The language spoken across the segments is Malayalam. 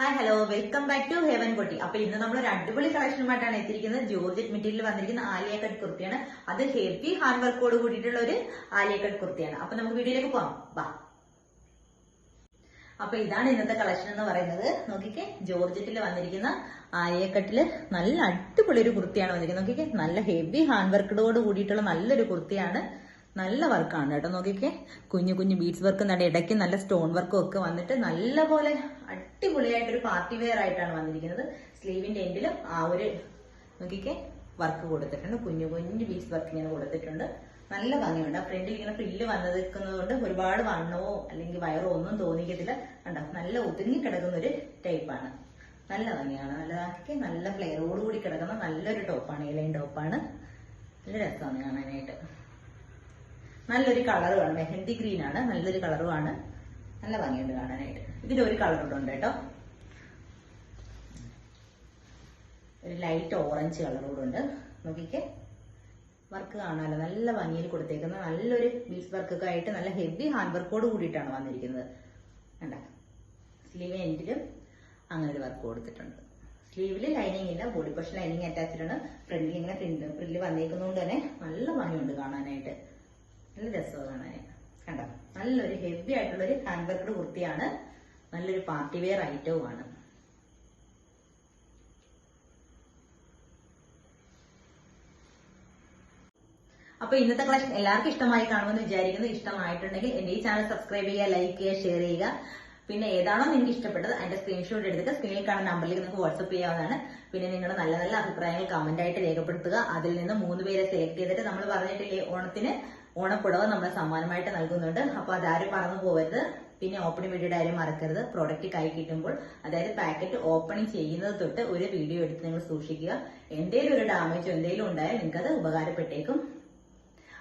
Hi hello welcome back to heaven കൊട്ടി അപ്പൊ ഇന്ന് നമ്മൾ ഒരു അടിപൊളി കളക്ഷനുമായിട്ടാണ് എത്തിയിരിക്കുന്നത്. ജോർജറ്റ് മെറ്റീരിയൽ വന്നിരിക്കുന്ന ആലിയ കട്ട് കുർത്തിയാണ്. അത് ഹെവി ഹാൻഡ് വർക്കോട് കൂടിയിട്ടുള്ള ഒരു ആലിയ കട്ട് കുർത്തിയാണ്. അപ്പൊ നമുക്ക് വീഡിയോയിലേക്ക് പോവാം. വാ. അപ്പൊ ഇതാണ് ഇന്നത്തെ കളക്ഷൻ എന്ന് പറയുന്നത്. നോക്കിക്കേ ജോർജറ്റിൽ വന്നിരിക്കുന്ന ആലിയക്കട്ടിൽ നല്ല അടിപൊളി ഒരു കുർത്തിയാണ് വന്നിരിക്കുന്നത്. നോക്കിക്കേ നല്ല ഹെവി ഹാൻഡ് വർക്കോട് കൂടിയിട്ടുള്ള നല്ലൊരു കുർത്തിയാണ് നല്ല വർക്കാണ് കേട്ടോ. നോക്കിക്കേ. കുഞ്ഞു കുഞ്ഞു ബീഡ്സ് വർക്ക് നല്ല ഇടയ്ക്ക് നല്ല സ്റ്റോൺ വർക്കും ഒക്കെ വന്നിട്ട് നല്ലപോലെ അടിപൊളിയായിട്ടൊരു പാർട്ടി വെയർ ആയിട്ടാണ് വന്നിരിക്കുന്നത്. സ്ലീവിന്റെ എൻഡിലും ആ ഒരു നോക്കിക്കേ വർക്ക് കൊടുത്തിട്ടുണ്ട്. കുഞ്ഞു കുഞ്ഞു ബീഡ്സ് വർക്ക് ഇങ്ങനെ കൊടുത്തിട്ടുണ്ട്. നല്ല ഭംഗിയുണ്ട്. ആ ഫ്രണ്ടിൽ ഇങ്ങനെ ഫ്രില്ല് വന്നിരിക്കുന്നത് കൊണ്ട് ഒരുപാട് വണ്ണമോ അല്ലെങ്കിൽ വയറോ ഒന്നും തോന്നിക്കത്തില്ല. കണ്ടോ? നല്ല ഒതുങ്ങി കിടക്കുന്ന ഒരു ടൈപ്പാണ് നല്ല ഭംഗിയാണ്. നല്ലതാക്കി നല്ല ഫ്ലെയറോട് കൂടി കിടക്കുന്ന നല്ലൊരു ടോപ്പാണ് ഇലയും ടോപ്പാണ് നല്ല രസമാണ് കാണാനായിട്ട്. നല്ലൊരു കളറുമാണ് മെഹന്തി ഗ്രീൻ ആണ്. നല്ലൊരു കളറുമാണ് നല്ല ഭംഗിയുണ്ട് കാണാനായിട്ട്. ഇതിലൊരു കളർ കൂടെ ഉണ്ട് കേട്ടോ. ഒരു ലൈറ്റ് ഓറഞ്ച് കളർ കൂടെ ഉണ്ട്. നോക്കിക്കേ. വർക്ക് കാണാമല്ലോ നല്ല ഭംഗിയിൽ കൊടുത്തേക്കുന്ന നല്ലൊരു ബീസ് വർക്കൊക്കെ ആയിട്ട് നല്ല ഹെവി ഹാൻഡ് വർക്കോട് കൂടിയിട്ടാണ് വന്നിരിക്കുന്നത്. കണ്ട? സ്ലീവ് എൻഡിലും അങ്ങനെ ഒരു വർക്ക് കൊടുത്തിട്ടുണ്ട്. സ്ലീവിൽ ലൈനിങ് ഇല്ല ബോഡി പോഷൻ ലൈനിങ് അറ്റാച്ച്ഡ് ആണ് ഫ്രണ്ടിൽ ഇങ്ങനെ പ്രിന്റ് പ്രില്ല് വന്നേക്കുന്നതുകൊണ്ട് തന്നെ നല്ല ഭംഗിയുണ്ട് കാണാനായിട്ട്. നല്ല രസമാണ്. കണ്ടോ? നല്ലൊരു ഹെവി ആയിട്ടുള്ളൊരു ഹാൻഡ് വർക്കഡ് കുർത്തിയാണ്. നല്ലൊരു പാർട്ടി വെയർ ഐറ്റവുമാണ് അപ്പൊ ഇന്നത്തെ കളക്ഷൻ എല്ലാവർക്കും ഇഷ്ടമായി കാണുമെന്ന് വിചാരിക്കുന്നു. ഇഷ്ടമായിട്ടുണ്ടെങ്കിൽ എന്റെ ഈ ചാനൽ സബ്സ്ക്രൈബ് ചെയ്യുക ലൈക്ക് ചെയ്യുക ഷെയർ ചെയ്യുക. പിന്നെ ഏതാണോ നിങ്ങൾക്ക് ഇഷ്ടപ്പെട്ടത് അതിന്റെ സ്ക്രീൻഷോട്ട് എടുത്തിട്ട് സ്ക്രീനിൽ കാണുന്ന നമ്പറിലേക്ക് നിങ്ങൾക്ക് വാട്സ്ആപ്പ് ചെയ്യാവുന്നതാണ്. പിന്നെ നിങ്ങളുടെ നല്ല നല്ല അഭിപ്രായങ്ങൾ കമന്റ് ആയിട്ട് രേഖപ്പെടുത്തുക. അതിൽ നിന്ന് മൂന്ന് പേരെ സെലക്ട് ചെയ്തിട്ട് നമ്മൾ പറഞ്ഞിട്ടില്ലേ ഓണത്തിന് ഓണപ്പുടവ നമ്മൾ സമ്മാനമായിട്ട് നൽകുന്നുണ്ട്. അപ്പൊ അതാരും മറന്നു പോകരുത് പിന്നെ ഓപ്പണിംഗ് വീഡിയോയുടെ കാര്യം മറക്കരുത്. പ്രോഡക്റ്റ് കൈ കിട്ടുമ്പോൾ അതായത് പാക്കറ്റ് ഓപ്പണിംഗ് ചെയ്യുന്നത് തൊട്ട് ഒരു വീഡിയോ എടുത്ത് നിങ്ങൾ സൂക്ഷിക്കുക. എന്തെങ്കിലും ഒരു ഡാമേജോ എന്തെങ്കിലും ഉണ്ടായാൽ നിങ്ങൾക്ക് അത് ഉപകാരപ്പെട്ടേക്കും.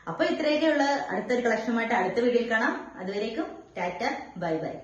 അപ്പൊ ഇത്രയൊക്കെയുള്ള. അടുത്തൊരു കളക്ഷനുമായിട്ട് അടുത്ത വീഡിയോയിൽ കാണാം. അതുവരേക്കും ടാറ്റ ബൈ ബൈ.